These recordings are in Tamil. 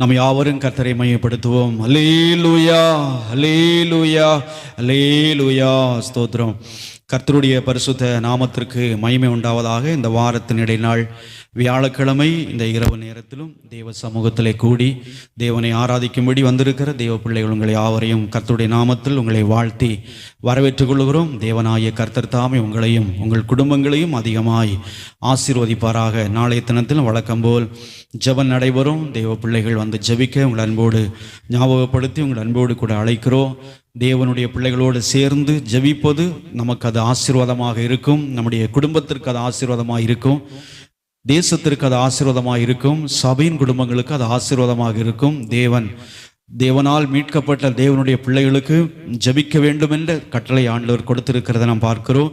நம்ம யாவரும் கர்த்தரை மையப்படுத்துவோம் அல்லேலூயா அல்லேலூயா அல்லேலூயா ஸ்தோத்திரம். கர்த்தருடைய பரிசுத்த நாமத்திற்கு மகிமை உண்டாவதாக இந்த வாரத்தின் இடைநாள். வியாழக்கிழமை இந்த இரவு நேரத்திலும் தேவ சமூகத்திலே கூடி தேவனை ஆராதிக்கும்படி வந்திருக்கிற தேவ பிள்ளைகள் உங்களை யாவரையும் கர்த்தருடைய நாமத்தில் உங்களை வாழ்த்தி வரவேற்றுக் கொள்கிறோம் தேவனாய கர்த்தர் தாமே உங்களையும் உங்கள் குடும்பங்களையும் அதிகமாய் ஆசீர்வதிப்பாராக. நாளைய தினத்திலும் வழக்கம் போல் ஜெபம் நடைபெறும். தேவ பிள்ளைகள் வந்து ஜெபிக்க உங்கள் அன்போடு ஞாபகப்படுத்தி உங்கள் அன்போடு கூட அழைக்கிறோம். தேவனுடைய பிள்ளைகளோடு சேர்ந்து ஜெபிப்பது நமக்கு அது ஆசீர்வாதமாக இருக்கும். நம்முடைய குடும்பத்திற்கு அது ஆசீர்வாதமாக இருக்கும். தேசத்திற்கு அது ஆசீர்வாதமாக இருக்கும் சபையின் குடும்பங்களுக்கு அது ஆசீர்வாதமாக இருக்கும். தேவன் தேவனால் மீட்கப்பட்ட தேவனுடைய பிள்ளைகளுக்கு ஜெபிக்க வேண்டும் என்ற கட்டளை ஆண்டவர் கொடுத்திருக்கிறத நாம் பார்க்கிறோம்.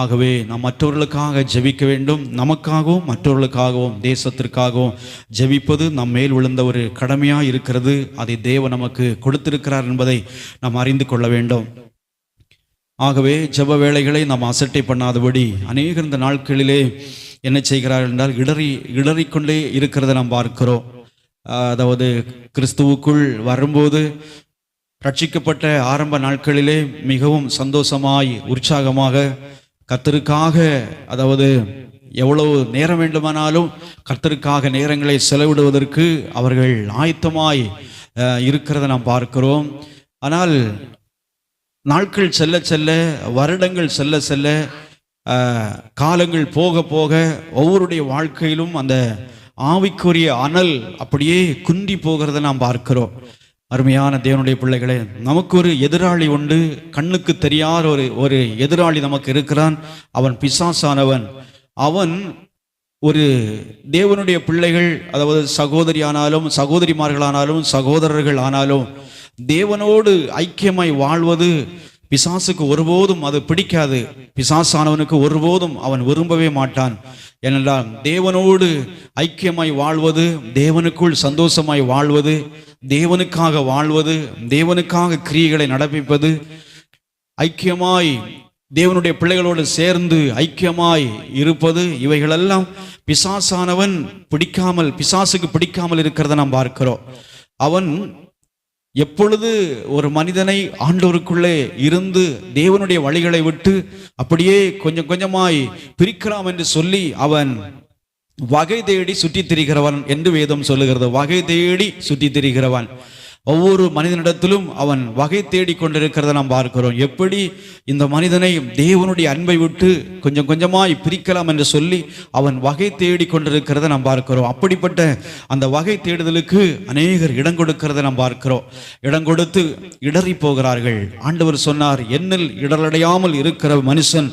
ஆகவே நாம் மற்றவர்களுக்காக ஜெபிக்க வேண்டும். நமக்காகவும் மற்றவர்களுக்காகவும் தேசத்திற்காகவும் ஜெபிப்பது நம் மேல் விழுந்த ஒரு கடமையாக இருக்கிறது. அதை தேவன் நமக்கு கொடுத்திருக்கிறார் என்பதை நாம் அறிந்து கொள்ள வேண்டும். ஆகவே ஜெப வேளைகளை நாம் அசட்டை பண்ணாதபடி அநேகர் இந்த நாட்களிலே என்ன செய்கிறார்கள் என்றால் இடறி இடறிக்கொண்டே இருக்கிறதை நாம் பார்க்கிறோம். அதாவது கிறிஸ்துவுக்குள் வரும்போது ரட்சிக்கப்பட்ட ஆரம்ப நாட்களிலே மிகவும் சந்தோஷமாய் உற்சாகமாக கத்தருக்காக அதாவது எவ்வளவு நேரம் வேண்டுமானாலும் கர்த்தருக்காக நேரங்களை செலவிடுவதற்கு அவர்கள் ஆயத்தமாய் இருக்கிறத இருக்கிறதை நாம் பார்க்கிறோம். ஆனால் நாட்கள் செல்ல செல்ல வருடங்கள் செல்ல செல்ல காலங்கள் போக போக ஒவ்வொருடைய வாழ்க்கையிலும் அந்த ஆவிக்குரிய அனல் அப்படியே குந்தி போகிறத நாம் பார்க்கிறோம். அருமையான தேவனுடைய பிள்ளைகளே நமக்கு ஒரு எதிராளி உண்டு. கண்ணுக்கு தெரியாத ஒரு ஒரு எதிராளி நமக்கு இருக்கிறான். அவன் பிசாசானவன். அவன் ஒரு தேவனுடைய பிள்ளைகள் அதாவது சகோதரி ஆனாலும் சகோதரிமார்களானாலும் சகோதரர்கள் ஆனாலும் தேவனோடு ஐக்கியமாய் வாழ்வது பிசாசுக்கு ஒருபோதும் அது பிடிக்காது. பிசாசானவனுக்கு ஒருபோதும் அவன் விரும்பவே மாட்டான். ஏனென்றால் தேவனோடு ஐக்கியமாய் வாழ்வது தேவனுக்குள் சந்தோஷமாய் வாழ்வது தேவனுக்காக வாழ்வது தேவனுக்காக கிரியைகளை நடப்பிப்பது ஐக்கியமாய் தேவனுடைய பிள்ளைகளோடு சேர்ந்து ஐக்கியமாய் இருப்பது இவைகளெல்லாம் பிசாசானவன் பிடிக்காமல் பிசாசுக்கு பிடிக்காமல் இருக்கிறத நாம் பார்க்கிறோம். அவன் எப்பொழுது ஒரு மனிதனை ஆண்டோருக்குள்ளே இருந்து தேவனுடைய வழிகளை விட்டு அப்படியே கொஞ்சம் கொஞ்சமாய் பிரிக்கலாம் என்று சொல்லி அவன் வகை தேடி சுற்றித் திரிகிறவன் என்று வேதம் சொல்லுகிறது. வகை தேடி சுற்றித் திரிகிறவன். ஒவ்வொரு மனிதனிடத்திலும் அவன் வகை தேடி கொண்டிருக்கிறத நாம் பார்க்கிறோம். எப்படி இந்த மனிதனை தேவனுடைய அன்பை விட்டு கொஞ்சம் கொஞ்சமாய் பிரிக்கலாம் என்று சொல்லி அவன் வகை தேடி கொண்டிருக்கிறத நாம் பார்க்கிறோம். அப்படிப்பட்ட அந்த வகை தேடுதலுக்கு அநேகர் இடம் கொடுக்கிறத நாம் பார்க்கிறோம். இடம் கொடுத்து இடறி போகிறார்கள். ஆண்டவர் சொன்னார் என்னில் இடரடையாமல் இருக்கிற மனுஷன்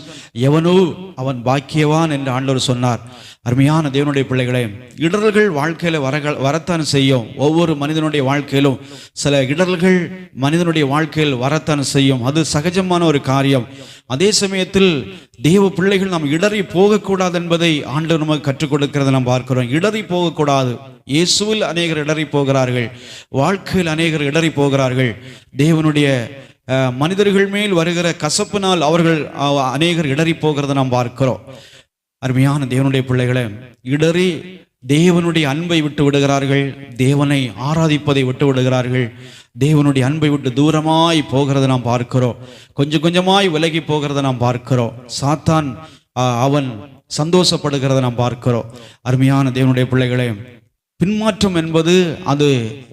எவனோ அவன் பாக்கியவான் என்று ஆண்டவர் சொன்னார். அருமையான தேவனுடைய பிள்ளைகளே இடர்கள் வாழ்க்கையில் வர வரத்தான் செய்யும். ஒவ்வொரு மனிதனுடைய வாழ்க்கையிலும் சில இடர்கள் மனிதனுடைய வாழ்க்கையில் வரத்தான் செய்யும். அது சகஜமான ஒரு காரியம். அதே சமயத்தில் தேவ பிள்ளைகள் நாம் இடறி போகக்கூடாது என்பதை ஆண்டு நமக்கு கற்றுக் கொடுக்கிறத நாம் பார்க்கிறோம். இடறி போகக்கூடாது. இயேசுவில் அநேகர் இடறி போகிறார்கள். வாழ்க்கையில் அநேகர் இடறி போகிறார்கள். தேவனுடைய மனிதர்கள் மேல் வருகிற கசப்பினால் அவர்கள் அநேகர் இடறி போகிறதை நாம் பார்க்கிறோம். அருமையான தேவனுடைய பிள்ளைகளே இடறி தேவனுடைய அன்பை விட்டு விடுகிறார்கள் தேவனை ஆராதிப்பதை விட்டு விடுகிறார்கள். தேவனுடைய அன்பை விட்டு தூரமாய் போகிறதை நாம் பார்க்கிறோம். கொஞ்சம் கொஞ்சமாய் விலகி போகிறத நாம் பார்க்கிறோம். சாத்தான் அவன் சந்தோஷப்படுகிறதை நாம் பார்க்கிறோம். அருமையான தேவனுடைய பிள்ளைகளே பின்மாற்றம் என்பது அது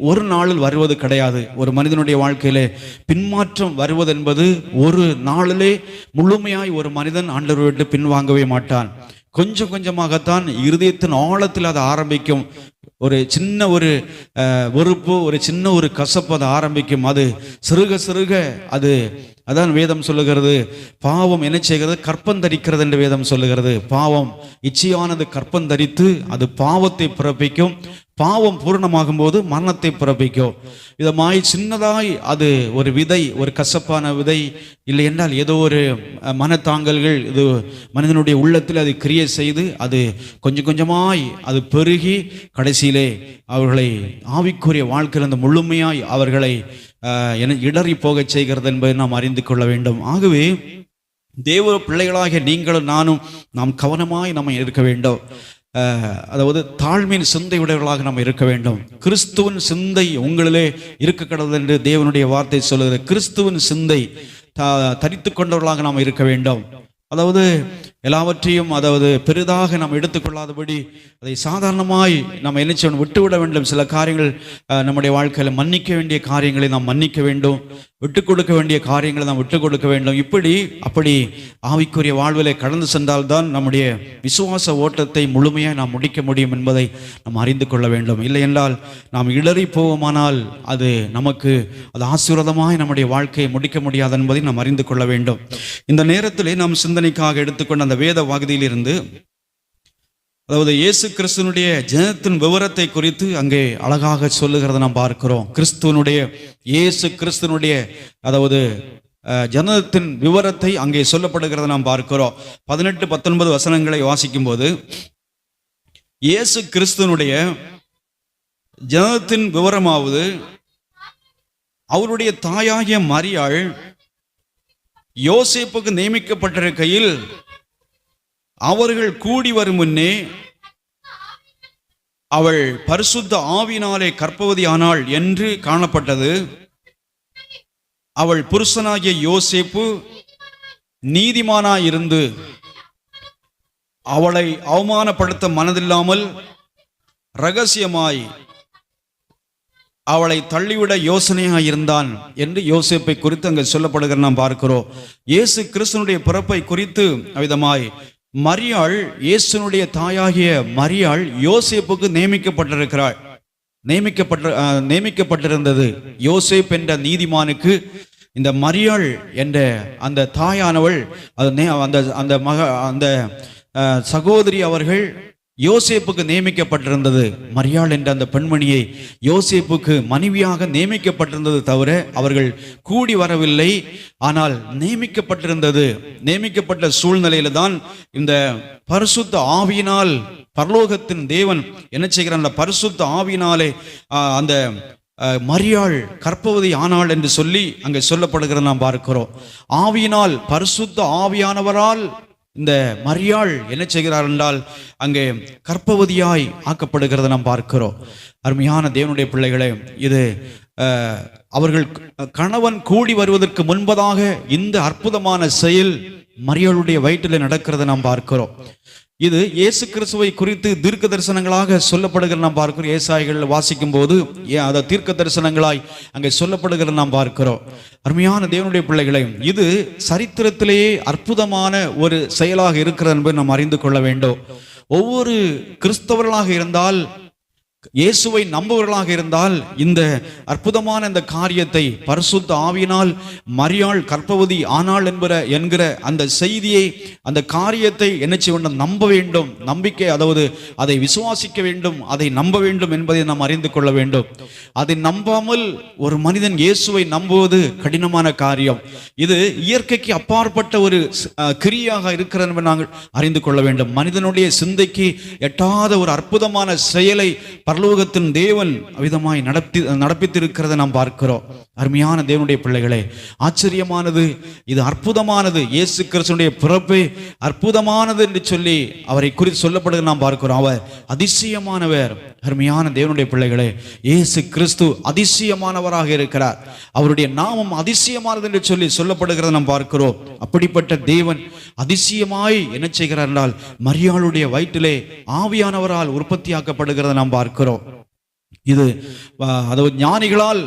ஒரு நாளில் வருவது கிடையாது. ஒரு மனிதனுடைய வாழ்க்கையிலே பின்மாற்றம் வருவது என்பது ஒரு நாளிலே முழுமையாய் ஒரு மனிதன் ஆண்டவர் விட்டு பின்வாங்கவே மாட்டான். கொஞ்சம் கொஞ்சமாகத்தான் இருதயத்தின் ஆழத்தில் அது ஆரம்பிக்கும். ஒரு சின்ன ஒரு வெறுப்பு ஒரு சின்ன ஒரு கசப்பு அது ஆரம்பிக்கும். அது சிறுக சிறுக அது அதான் வேதம் சொல்லுகிறது. பாவம் என்ன செய்கிறது? கற்பம் தரிக்கிறது என்று வேதம் சொல்லுகிறது. பாவம் இச்சையானது கற்பந்தரித்து அது பாவத்தை பிறப்பிக்கும். பாவம் பூரணமாகும் போது மரணத்தை பிறப்பிக்கும். இதமாய் சின்னதாய் அது ஒரு விதை ஒரு கசப்பான விதை. இல்லை என்றால் ஏதோ ஒரு மனத்தாங்கல்கள் இது மனிதனுடைய உள்ளத்தில் அது கிரியை செய்து அது கொஞ்சம் கொஞ்சமாய் அது பெருகி கடைசியிலே அவர்களை ஆவிக்குரிய வாழ்க்கையில் அந்த முழுமையாய் அவர்களை என இடறி போகச் செய்கிறது என்பதை நாம் அறிந்து கொள்ள வேண்டும். ஆகவே தேவ பிள்ளைகளாக நீங்களும் நானும் நாம் கவனமாய் நம்ம இருக்க வேண்டும். அதாவது தாழ்மையின் சிந்தையுடையவர்களாக நாம் இருக்க வேண்டும். கிறிஸ்துவின் சிந்தை உங்களிலே இருக்க கடவுள் என்று தேவனுடைய வார்த்தை சொல்லுகிறது. கிறிஸ்துவின் சிந்தை த- தரித்து கொண்டவர்களாக நாம் இருக்க வேண்டும். அதாவது எல்லாவற்றையும் அதாவது பெரிதாக நாம் எடுத்துக்கொள்ளாதபடி அதை சாதாரணமாய் நாம் என்ன செய்யணும் விட்டுவிட வேண்டும். சில காரியங்கள் நம்முடைய வாழ்க்கையில் மன்னிக்க வேண்டிய காரியங்களை நாம் மன்னிக்க வேண்டும். விட்டு கொடுக்க வேண்டிய காரியங்களை நாம் விட்டு கொடுக்க வேண்டும். இப்படி அப்படி ஆவிக்குரிய வாழ்விலை கடந்து சென்றால்தான் நம்முடைய விசுவாச ஓட்டத்தை முழுமையாக நாம் முடிக்க முடியும் என்பதை நாம் அறிந்து கொள்ள வேண்டும். இல்லை என்றால் நாம் இடறி போவோமானால் அது நமக்கு அது ஆசீர்வாதமாய் நம்முடைய வாழ்க்கையை முடிக்க முடியாது என்பதை நாம் அறிந்து கொள்ள வேண்டும். இந்த நேரத்திலே நாம் சிந்தனைக்காக எடுத்துக்கொண்ட அந்த வேத வாகுதியிலிருந்து அதாவது இயேசு கிறிஸ்துவனுடைய ஜனத்தின் விவரத்தை குறித்து அங்கே அழகாக சொல்லுகிறத நாம் பார்க்கிறோம். கிறிஸ்துவனுடைய இயேசு கிறிஸ்துவனுடைய அதாவது ஜனத்தின் விவரத்தை அங்கே சொல்லப்படுகிறத நாம் பார்க்கிறோம். பதினெட்டு பத்தொன்பது வசனங்களை வாசிக்கும் போது இயேசு கிறிஸ்துவனுடைய ஜனத்தின் விவரமாவது அவருடைய தாயாகிய மரியாள் யோசிப்புக்கு நியமிக்கப்பட்டிருக்கையில் அவர்கள் கூடி வரும் முன்னே அவள் பரிசுத்த ஆவினாலே கற்பவதியானாள் என்று காணப்பட்டது. அவள் புருஷனாகிய யோசேப்பு நீதிமானாயிருந்து அவளை அவமானப்படுத்த மனதில்லாமல் ரகசியமாய் அவளை தள்ளிவிட யோசனையாயிருந்தான் என்று யோசேப்பை குறித்து அங்கே சொல்லப்படுகிற நாம் பார்க்கிறோம். இயேசு கிறிஸ்தனுடைய பிறப்பை குறித்து அவ்விதமாய் மரியாள் இயேசுனுடைய தாயாகிய மரியாள் யோசேப்புக்கு நியமிக்கப்பட்டிருக்கிறாள். நியமிக்கப்பட்ட நியமிக்கப்பட்டிருந்தது. யோசேப் என்ற நீதிமானுக்கு இந்த மரியாள் என்ற அந்த தாயானவள் அது நே- அந்த அந்த மக அந்த சகோதரி அவர்கள் யோசேப்புக்கு நியமிக்கப்பட்டிருந்தது. மரியாள் என்ற அந்த பெண்மணியை யோசேப்புக்கு மனைவியாக நியமிக்கப்பட்டிருந்தது தவிர அவர்கள் கூடி வரவில்லை. ஆனால் நியமிக்கப்பட்டிருந்தது. நியமிக்கப்பட்ட சூழ்நிலையில தான் இந்த பரிசுத்த ஆவியினால் பரலோகத்தின் தேவன் என்ன செய்கிறான் அந்த பரிசுத்த ஆவியினாலே அந்த மரியாள் கற்பவதி ஆனாள் என்று சொல்லி அங்கே சொல்லப்படுகிறத நாம் பார்க்கிறோம். ஆவியினால் பரிசுத்த ஆவியானவரால் இந்த மரியாள் என்ன செய்கிறார் என்றால் அங்கே கற்பவதியாய் ஆக்கப்படுகிறத நாம் பார்க்கிறோம். அருமையான தேவனுடைய பிள்ளைகளே இது அவர்கள் கணவன் கூடி வருவதற்கு முன்பதாக இந்த அற்புதமான செயல் மரியாளுடைய வயிற்றில் நடக்கிறத நாம் பார்க்கிறோம். இது இயேசு கிறிஸ்துவை குறித்து தீர்க்க தரிசனங்களாக சொல்லப்படுகிற நாம் பார்க்கிறோம் ஏசாய்கள் வாசிக்கும் போது ஏன் அதை தீர்க்க தரிசனங்களாய் அங்கே சொல்லப்படுகிற நாம் பார்க்கிறோம். அருமையான தேவனுடைய பிள்ளைகளை இது சரித்திரத்திலேயே அற்புதமான ஒரு செயலாக இருக்கிறது என்பதை நாம் அறிந்து கொள்ள வேண்டும். ஒவ்வொரு கிறிஸ்தவர்களாக இருந்தால் இயேசுவை நம்புவர்களாக இருந்தால் இந்த அற்புதமான இந்த காரியத்தை பரிசுத்த ஆவியினால் மரியாள் கற்பவதி ஆனாள் என்பற என்கிற அந்த செய்தியை அந்த காரியத்தை என்ன செய்ய வேண்டும்? நம்ப வேண்டும். நம்பிக்கை அதாவது அதை விசுவாசிக்க வேண்டும். அதை நம்ப வேண்டும் என்பதை நாம் அறிந்து கொள்ள வேண்டும். அதை நம்பாமல் ஒரு மனிதன் இயேசுவை நம்புவது கடினமான காரியம். இது இயற்கைக்கு அப்பாற்பட்ட ஒரு அஹ், கிரியாக இருக்கிறது என்பதை நாங்கள் அறிந்து கொள்ள வேண்டும். மனிதனுடைய சிந்தைக்கு எட்டாத ஒரு அற்புதமான செயலை பரலோகத்தின் தேவன் அவிதமாய் நடத்தி நடப்பித்திருக்கிறத நாம் பார்க்கிறோம். அருமையான தேவனுடைய பிள்ளைகளே ஆச்சரியமானது இது அற்புதமானது. இயேசு கிறிஸ்தனுடைய பிறப்பு அற்புதமானது என்று சொல்லி அவரை குறித்து சொல்லப்படுகிறது நாம் பார்க்கிறோம். அவர் அதிசயமானவர். அருமையான தேவனுடைய பிள்ளைகளே இயேசு கிறிஸ்து அதிசயமானவராக இருக்கிறார். அவருடைய நாமம் அதிசயமானது என்று சொல்லி சொல்லப்படுகிறத நாம் பார்க்கிறோம். அப்படிப்பட்ட தேவன் அதிசயமாய் என்ன செய்கிறார் என்றால் மரியாளுடைய வயிற்றிலே ஆவியானவரால் உற்பத்தியாக்கப்படுகிறத நாம் பார்க்கிறோம். இது அதாவது ஞானிகளால்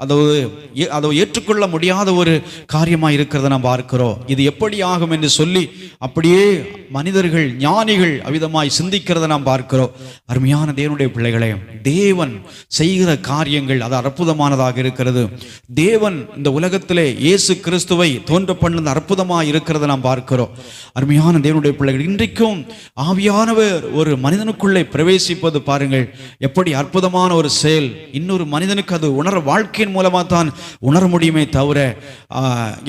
அதாவது ஏ- அதை ஏற்றுக்கொள்ள முடியாத ஒரு காரியமாக இருக்கிறத நாம் பார்க்கிறோம். இது எப்படி ஆகும் என்று சொல்லி அப்படியே மனிதர்கள் ஞானிகள் அவிதமாய் சிந்திக்கிறத நாம் பார்க்கிறோம். அருமையான தேவனுடைய பிள்ளைகளே தேவன் செய்கிற காரியங்கள் அது அற்புதமானதாக இருக்கிறது. தேவன் இந்த உலகத்திலே இயேசு கிறிஸ்துவை தோன்ற பண்ணது அற்புதமாக இருக்கிறத நாம் பார்க்கிறோம். அருமையான தேவனுடைய பிள்ளைகள் இன்றைக்கும் ஆவியானவர் ஒரு மனிதனுக்குள்ளே பிரவேசிப்பது பாருங்கள் எப்படி அற்புதமான ஒரு செயல். இன்னொரு மனிதனுக்கு அது உணர வாழ்க்கையின் மூலமாக தான் உணர முடியுமே தவிர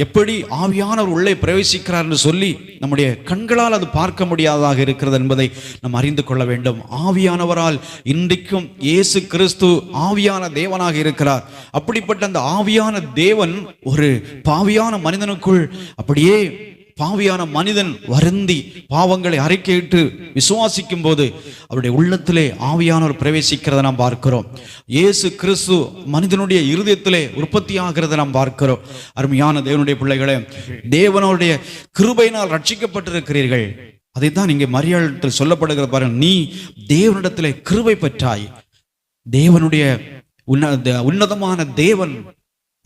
எப்படி ஆவியானவர் உள்ளே பிரவேசிக்கிறார் என்று சொல்லி நம்முடைய கண்களால் அது பார்க்க முடியாததாக இருக்கிறது என்பதை நாம் அறிந்து கொள்ள வேண்டும். ஆவியானவரால் இன்றைக்கும் இயேசு கிறிஸ்து ஆவியான தேவனாக இருக்கிறார். அப்படிப்பட்ட அந்த ஆவியான தேவன் ஒரு பாவியான மனிதனுக்குள் அப்படியே பாவியான மனிதன் வருந்தி பாவங்களை அறிக்கையிட்டு விசுவாசிக்கும் போது அவருடைய உள்ளத்திலே ஆவியானவர் பிரவேசிக்கிறத நாம் பார்க்கிறோம். இயேசு கிறிஸ்து மனிதனுடைய இருதயத்திலே உற்பத்தி ஆகிறத நாம் பார்க்கிறோம். அருமையான தேவனுடைய பிள்ளைகளே தேவனுடைய கிருபையினால் ரட்சிக்கப்பட்டிருக்கிறீர்கள். அதைத்தான் இங்கே மரியாதை சொல்லப்படுகிற பாருங்க. நீ தேவனிடத்திலே கிருபை பெற்றாய். தேவனுடைய உன்ன உன்னதமான தேவன்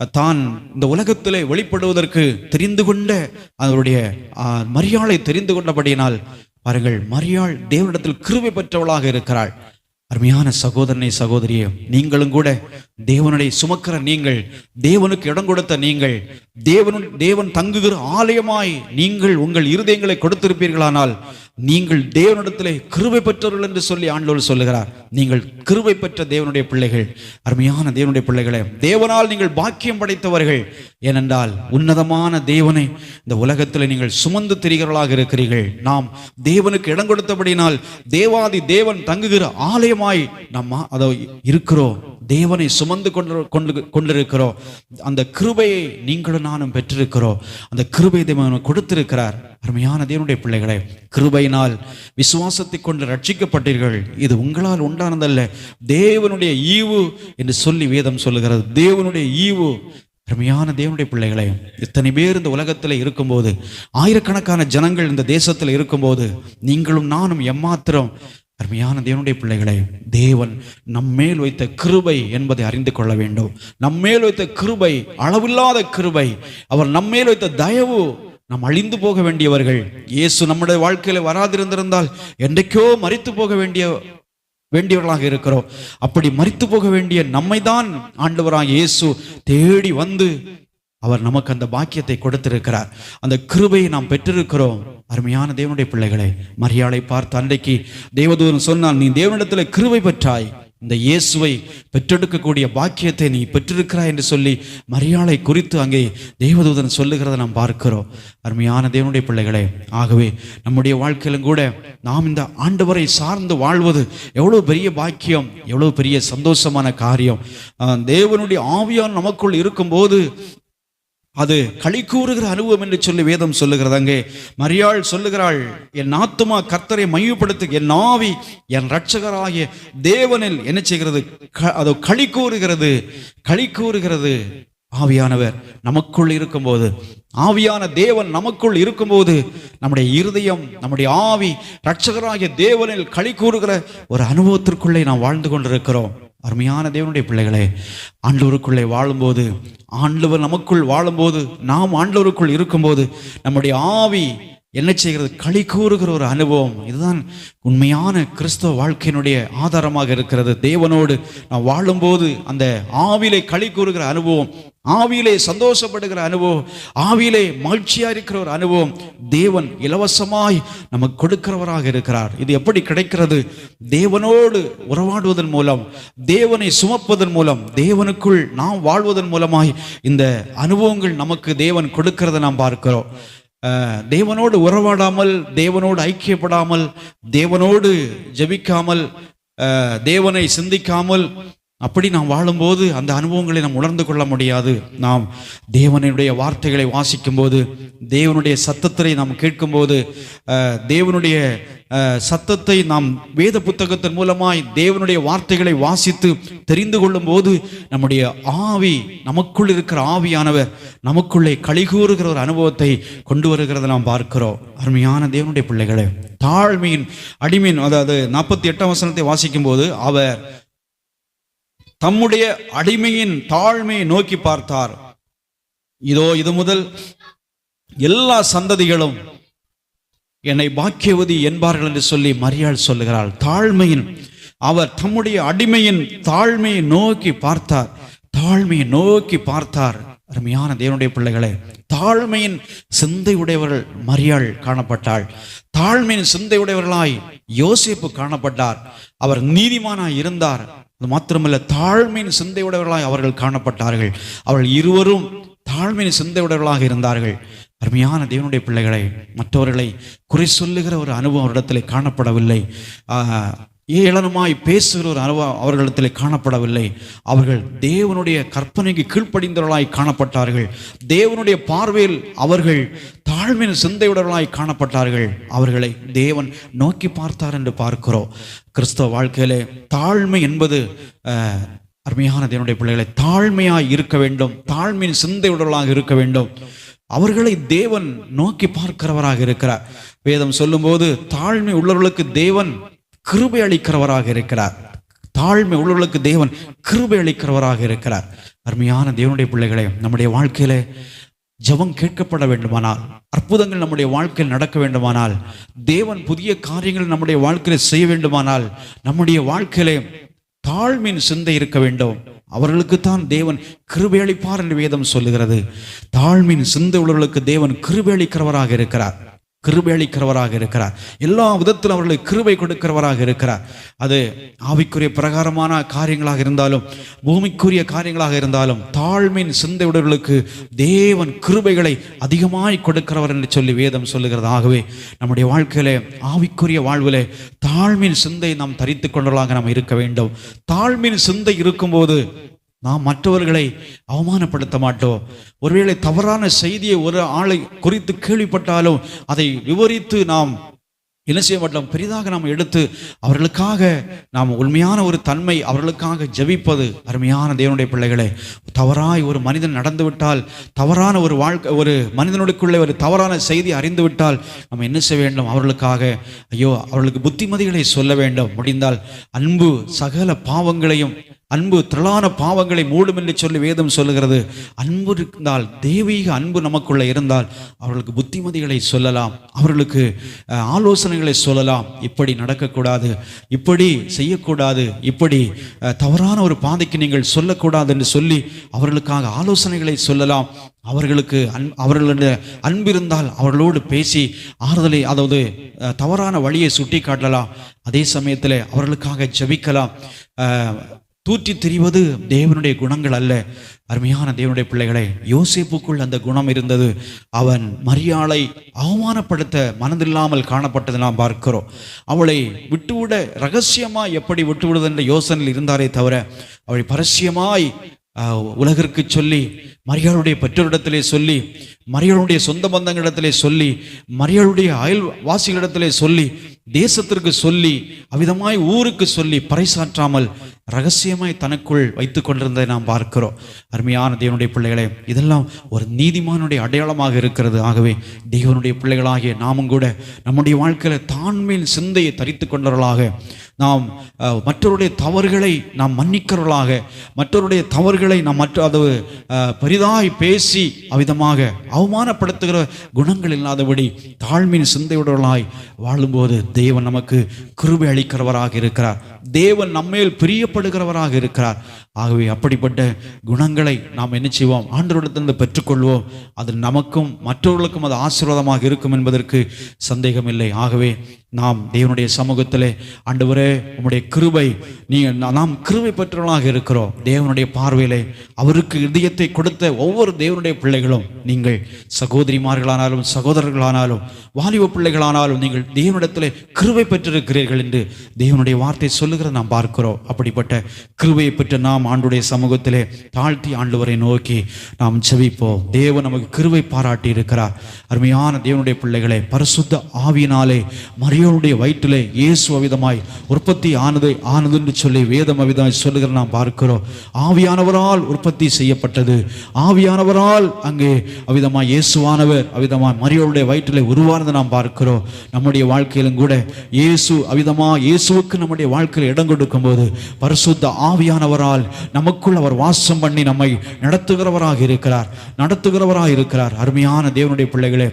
தான் இந்த உலகத்திலே வெளிப்படுவதற்கு தெரிந்து கொண்ட அவருடைய ஆ, மரியாளை தெரிந்து கொண்டபடியினால் பாருங்கள் மரியாள் தேவனிடத்தில் கிருமை பெற்றவளாக இருக்கிறாள். அருமையான சகோதரனை சகோதரியே நீங்களும் கூட தேவனுடைய சுமக்கிற நீங்கள் தேவனுக்கு இடம் கொடுத்த நீங்கள் தேவனு தேவன் தங்குகிற ஆலயமாய் நீங்கள் உங்கள் இருதயங்களை கொடுத்திருப்பீர்களானால் நீங்கள் தேவனிடத்திலே கிருவை பெற்றவர்கள் என்று சொல்லி ஆண்டவர் சொல்லுகிறார். நீங்கள் கிருவை பெற்ற தேவனுடைய பிள்ளைகள் அருமையான தேவனுடைய பிள்ளைகளே தேவனால் நீங்கள் பாக்கியம் படைத்தவர்கள். ஏனென்றால் உன்னதமான தேவனை இந்த உலகத்தில் நீங்கள் சுமந்து திரிகிறவர்களாக இருக்கிறீர்கள். நாம் தேவனுக்கு இடம் கொடுத்தபடினால் தேவாதி தேவன் தங்குகிற ஆலயமாய் நம்ம அதோ இருக்கிறோம். தேவனை சுமந்து கொண்டு கொண்டு கொண்டிருக்கிறோம். அந்த கிருபையை நீங்களும் நானும் பெற்றிருக்கிறோம். அந்த கிருபை தேவன் கொடுத்திருக்கிறார். அருமையான தேவனுடைய பிள்ளைகளே கிருபையினால் விசுவாசத்தை கொண்டு ரட்சிக்கப்பட்டீர்கள். இது உங்களால் உண்டானதல்ல. தேவனுடைய ஈவு என்று சொல்லி வேதம் சொல்லுகிறது. தேவனுடைய ஈவு. அருமையான தேவனுடைய பிள்ளைகளே இத்தனை பேர் இந்த உலகத்தில் இருக்கும்போது ஆயிரக்கணக்கான ஜனங்கள் இந்த தேசத்தில் இருக்கும்போது நீங்களும் நானும் எம்மாத்திரம் அருமையான தேவனுடைய பிள்ளைகளை தேவன் நம்மேல் வைத்த கிருபை என்பதை அறிந்து கொள்ள வேண்டும். நம்மேல் வைத்த கிருபை அளவில்லாத கிருபை அவர் நம்மேல் வைத்த தயவு நாம் அழிந்து போக வேண்டியவர்கள். இயேசு நம்முடைய வாழ்க்கையில வராதிருந்திருந்தால் என்றைக்கோ மறித்து போக வேண்டிய வேண்டியவர்களாக இருக்கிறோம். அப்படி மறித்து போக வேண்டிய நம்மை தான் ஆண்டவராக இயேசு தேடி வந்து அவர் நமக்கு அந்த பாக்கியத்தை கொடுத்திருக்கிறார். அந்த கிருபையை நாம் பெற்றிருக்கிறோம். அருமையான தேவனுடைய பிள்ளைகளை மரியாதை பார்த்து அன்றைக்கு தேவதூதன் சொன்னால் நீ தேவனிடத்தில் கிருபை பெற்றாய். இந்த இயேசுவை பெற்றெடுக்கக்கூடிய பாக்கியத்தை நீ பெற்றிருக்கிறாய் என்று சொல்லி மரியாதை குறித்து அங்கே தேவதூதன் சொல்லுகிறத நாம் பார்க்கிறோம். அருமையான தேவனுடைய பிள்ளைகளே ஆகவே நம்முடைய வாழ்க்கையிலும் கூட நாம் இந்த ஆண்டவரை சார்ந்து வாழ்வது எவ்வளவு பெரிய பாக்கியம் எவ்வளவு பெரிய சந்தோஷமான காரியம். தேவனுடைய ஆவியான் நமக்குள் இருக்கும்போது அது களி கூறுகிற அனுபவம் என்று சொல்லி வேதம் சொல்லுகிறது அங்கே மரியாள் சொல்லுகிறாள் என் ஆத்துமா கர்த்தரை மையப்படுத்து என் ஆவி என் ரட்சகராகிய தேவனில் என்ன செய்கிறது? க- அது களி கூறுகிறது களி கூறுகிறது. ஆவியானவர் நமக்குள் இருக்கும்போது ஆவியான தேவன் நமக்குள் இருக்கும்போது நம்முடைய இருதயம் நம்முடைய ஆவி ரட்சகராகிய தேவனில் களி கூறுகிற ஒரு அனுபவத்திற்குள்ளே நாம் வாழ்ந்து கொண்டிருக்கிறோம். அருமையான தேவனுடைய பிள்ளைகளே ஆண்டவருக்குள்ளே வாழும்போது ஆண்டவர் நமக்குள் வாழும்போது நாம் ஆண்டவருக்குள் இருக்கும்போது நம்முடைய ஆவி என்ன செய்கிறது? களி கூறுகிற ஒரு அனுபவம். இதுதான் உண்மையான கிறிஸ்தவ வாழ்க்கையினுடைய ஆதாரமாக இருக்கிறது. தேவனோடு நாம் வாழும்போது அந்த ஆவிலை களி கூறுகிற அனுபவம் ஆவியிலே சந்தோஷப்படுகிற அனுபவம் ஆவியிலே மகிழ்ச்சியா இருக்கிற ஒரு அனுபவம் தேவன் இலவசமாய் நமக்கு கொடுக்கிறவராக இருக்கிறார். இது எப்படி கிடைக்கிறது? தேவனோடு உறவாடுவதன் மூலம் தேவனை சுமப்பதன் மூலம் தேவனுக்குள் நாம் வாழ்வதன் மூலமாய் இந்த அனுபவங்கள் நமக்கு தேவன் கொடுக்கிறதை நாம் பார்க்கிறோம். தேவனோடு உறவாடாமல் தேவனோடு ஐக்கியப்படாமல் தேவனோடு ஜபிக்காமல் தேவனை சிந்திக்காமல் அப்படி நாம் வாழும்போது அந்த அனுபவங்களை நாம் உணர்ந்து கொள்ள முடியாது. நாம் தேவனுடைய வார்த்தைகளை வாசிக்கும்போது தேவனுடைய சத்தத்தை நாம் கேட்கும்போது தேவனுடைய சத்தத்தை நாம் வேத புத்தகத்தின் மூலமாய் தேவனுடைய வார்த்தைகளை வாசித்து தெரிந்து கொள்ளும்போது நம்முடைய ஆவி நமக்குள் இருக்கிற ஆவியானவர் நமக்குள்ளே கழிகூறுகிற ஒரு அனுபவத்தை கொண்டு வருகிறதை நாம் பார்க்கிறோம். அருமையான தேவனுடைய பிள்ளைகளே தாழ்மையின் அடிமையின் அதாவது நாற்பத்தி எட்டாம் வசனத்தை வாசிக்கும்போது அவர் தம்முடைய அடிமையின் தாழ்மையை நோக்கி பார்த்தார். இதோ இது முதல் எல்லா சந்ததிகளும் என்னை பாக்கியவதி என்பார்கள் என்று சொல்லி மரியாள் சொல்லுகிறாள். தாழ்மையின் அவர் தம்முடைய அடிமையின் தாழ்மையை நோக்கி பார்த்தார். தாழ்மையை நோக்கி பார்த்தார். அருமையான தேவனுடைய பிள்ளைகளே தாழ்மையின் சிந்தையுடையவர்கள் மரியாள் காணப்பட்டாள். தாழ்மையின் சிந்தையுடையவர்களாய் யோசிப்பு காணப்பட்டார். அவர் நீதிமானாய் இருந்தார். அது மாத்திரமல்ல தாழ்மையின் சிந்தையுடையவர்களாக அவர்கள் காணப்பட்டார்கள். அவர்கள் இருவரும் தாழ்மையின் சிந்தையுடையவர்களாக இருந்தார்கள். அருமையான தேவனுடைய பிள்ளைகளை மற்றவர்களை குறை சொல்லுகிற ஒரு அனுபவம் அவரிடத்தில் காணப்படவில்லை. ஏளனமாய் பேசுகிற ஒரு அனுபவ அவர்களிடத்தில் காணப்படவில்லை. அவர்கள் தேவனுடைய கற்பனைக்கு கீழ்ப்படிந்தவர்களாய் காணப்பட்டார்கள். தேவனுடைய பார்வையில் அவர்கள் தாழ்மையின் சிந்தையுடர்களாய் காணப்பட்டார்கள். அவர்களை தேவன் நோக்கி பார்த்தார் என்று பார்க்கிறோம். கிறிஸ்தவ வாழ்க்கையிலே தாழ்மை என்பது அருமையான தேவனுடைய பிள்ளைகளை தாழ்மையாய் இருக்க வேண்டும். தாழ்மையின் சிந்தையுடர்களாக இருக்க வேண்டும். அவர்களை தேவன் நோக்கி பார்க்கிறவராக இருக்கிறார். வேதம் சொல்லும்போது தாழ்மை உள்ளவர்களுக்கு தேவன் கிருபை அளிக்கிறவராக இருக்கிறார். தாழ்மை உள்ளவர்களுக்கு தேவன் கிருபை அளிக்கிறவராக இருக்கிறார். அருமையான தேவனுடைய பிள்ளைகளே நம்முடைய வாழ்க்கையிலே ஜெபம் கேட்கப்பட வேண்டுமானால் அற்புதங்கள் நம்முடைய வாழ்க்கையில் நடக்க வேண்டுமானால் தேவன் புதிய காரியங்கள் நம்முடைய வாழ்க்கையில செய்ய வேண்டுமானால் நம்முடைய வாழ்க்கையிலே தாழ்மையின் சிந்தை இருக்க வேண்டும். அவர்களுக்கு தான் தேவன் கிருபை அளிப்பார் என்று வேதம் சொல்லுகிறது. தாழ்மையின் சிந்தை உள்ளவர்களுக்கு தேவன் கிருபை அளிக்கிறவராக இருக்கிறார். கிருபை அளிக்கிறவராக இருக்கிறார். எல்லா விதத்திலும் அவர்களுக்கு கிருபை கொடுக்கிறவராக இருக்கிறார். அது ஆவிக்குரிய பிரகாரமான காரியங்களாக இருந்தாலும் பூமிக்குரிய காரியங்களாக இருந்தாலும் தாழ்மையின் சிந்தையுடர்களுக்கு தேவன் கிருபைகளை அதிகமாய் கொடுக்கிறவர் என்று சொல்லி வேதம் சொல்லுகிறது. ஆகவே நம்முடைய வாழ்க்கையிலே ஆவிக்குரிய வாழ்விலே தாழ்மையின் சிந்தை நாம் தரித்து கொண்டவர்களாக நாம் இருக்க வேண்டும். தாழ்மையின் சிந்தை இருக்கும்போது நாம் மற்றவர்களை அவமானப்படுத்த மாட்டோம். ஒருவேளை தவறான செய்தியை ஒரு ஆளை குறித்து கேள்விப்பட்டாலும் அதை விவரித்து நாம் என்ன செய்ய மாட்டோம்? பெரிதாக நாம் எடுத்து அவர்களுக்காக நாம் உண்மையான ஒரு தன்மை அவர்களுக்காக ஜெபிப்பது அருமையான தேவனுடைய பிள்ளைகளே. தவறாய் ஒரு மனிதன் நடந்துவிட்டால் தவறான ஒரு வாழ்க்கை ஒரு மனிதனுக்குள்ளே ஒரு தவறான செய்தி அறிந்துவிட்டால் நம்ம என்ன செய்ய வேண்டும்? அவர்களுக்காக ஐயோ அவர்களுக்கு புத்திமதிகளை சொல்ல வேண்டும். முடிந்தால் அன்பு சகல பாவங்களையும் அன்பு திரளான பாவங்களை மூடும் என்று சொல்லி வேதம் சொல்லுகிறது. அன்பு இருந்தால் தெய்வீக அன்பு நமக்குள்ளே இருந்தால் அவர்களுக்கு புத்திமதிகளை சொல்லலாம். அவர்களுக்கு ஆலோசனைகளை சொல்லலாம். இப்படி நடக்கக்கூடாது இப்படி செய்யக்கூடாது இப்படி தவறான ஒரு பாதைக்கு நீங்கள் சொல்லக்கூடாது என்று சொல்லி அவர்களுக்காக ஆலோசனைகளை சொல்லலாம். அவர்களுக்கு அன் அவர்களுடைய அன்பு இருந்தால் அவர்களோடு பேசி ஆறுதலை அதாவது தவறான வழியை சுட்டி காட்டலாம் அதே சமயத்தில் அவர்களுக்காக ஜெபிக்கலாம். தூற்றி திரிவது தேவனுடைய குணங்கள் அல்ல. அருமையான தேவனுடைய பிள்ளைகளை யோசிப்புக்குள் அந்த குணம் இருந்தது. அவன் மரியாளை அவமானப்படுத்த மனதில்லாமல் காணப்பட்டதை நாம் பார்க்கிறோம். அவளை விட்டுவிட ரகசியமாய் எப்படி விட்டுவிடுவது என்ற யோசனையில் இருந்தாரே தவிர அவளை பரஸ்யமாய் உலகிற்கு சொல்லி மரியாளுடைய பெற்றோரிடத்திலே சொல்லி மரியாளுடைய சொந்த பந்தங்களிடத்திலே சொல்லி மரியாளுடைய அயல் வாசிகளிடத்திலே சொல்லி தேசத்திற்கு சொல்லி அவ்விதமாய் ஊருக்கு சொல்லி பறைசாற்றாமல் ரகசியமாய் தனக்குள் வைத்து கொண்டிருந்ததை நாம் பார்க்கிறோம். அருமையான தேவனுடைய பிள்ளைகளே இதெல்லாம் ஒரு நீதிமானுடைய அடையாளமாக இருக்கிறது. ஆகவே தேவனுடைய பிள்ளைகளாகிய நாமும் கூட நம்முடைய வாழ்க்கையில தாண்மையின் சிந்தையை தரித்து கொண்டவர்களாக நாம் மற்றவருடைய தவறுகளை நாம் மன்னிக்கிறவர்களாக மற்றவருடைய தவறுகளை நாம் மற்ற அது பெரிதாய் பேசி அவ்விதமாக அவமானப்படுத்துகிற குணங்கள் இல்லாதபடி தாழ்மையின் சிந்தையுடர்களாய் வாழும்போது தேவன் நமக்கு கிருபை அளிக்கிறவராக இருக்கிறார். தேவன் நம்மேல் பிரியப்படுகிறவராக இருக்கிறார். ஆகவே அப்படிப்பட்ட குணங்களை நாம் என்ன செய்வோம்? ஆண்டோரிடத்திலிருந்து பெற்றுக்கொள்வோம். அது நமக்கும் மற்றவர்களுக்கும் அது ஆசீர்வாதமாக இருக்கும் என்பதற்கு சந்தேகமில்லை. ஆகவே நாம் தேவனுடைய சமூகத்திலே ஆண்டவரே உம்முடைய கிருபை நீ நாம் கிருபை பெற்றவர்களாக இருக்கிறோம். தேவனுடைய பார்வையிலே அவருக்கு இதயத்தை கொடுத்த ஒவ்வொரு தேவனுடைய பிள்ளைகளும் நீங்கள் சகோதரிமார்களானாலும் சகோதரர்களானாலும் வாலிப பிள்ளைகளானாலும் நீங்கள் தேவனிடத்திலே கிருபை பெற்றிருக்கிறீர்கள் என்று தேவனுடைய வார்த்தை சொல்லுகிற நாம் பார்க்கிறோம். அப்படிப்பட்ட கிருபையை பெற்று நாம் ஆண்டுடைய சமூகத்திலே தாழ்த்தி ஆண்டவரை நோக்கி நாம் செவிப்போம் தேவன் நமக்கு கிருவை பாராட்டி இருக்கிறார் அருமையான தேவனுடைய பிள்ளைகளே பரிசுத்த ஆவியினாலே மரியோனுடைய வயிற்றிலே இயேசு அவிதமாய் உற்பத்தி ஆனது ஆனது என்று சொல்லி வேதம் அவிதமாய் சொல்லுகிற நாம் பார்க்கிறோம். ஆவியானவரால் உற்பத்தி செய்யப்பட்டது. ஆவியானவரால் அங்கே அவிதமாய் இயேசுவானவர் அவிதமாய் மரியோளுடைய வயிற்றிலே உருவானது நாம் பார்க்கிறோம். நம்முடைய வாழ்க்கையிலும் கூட இயேசு அவிதமா இயேசுவுக்கு நம்முடைய வாழ்க்கையில் இடம் கொடுக்கும் போது பரிசுத்த ஆவியானவரால் நமக்குள் அவர் வாசம் பண்ணி நம்மை நடத்துகிறவராக இருக்கிறார். நடத்துகிறவராக இருக்கிறார். அருமையான தேவனுடைய பிள்ளைகளே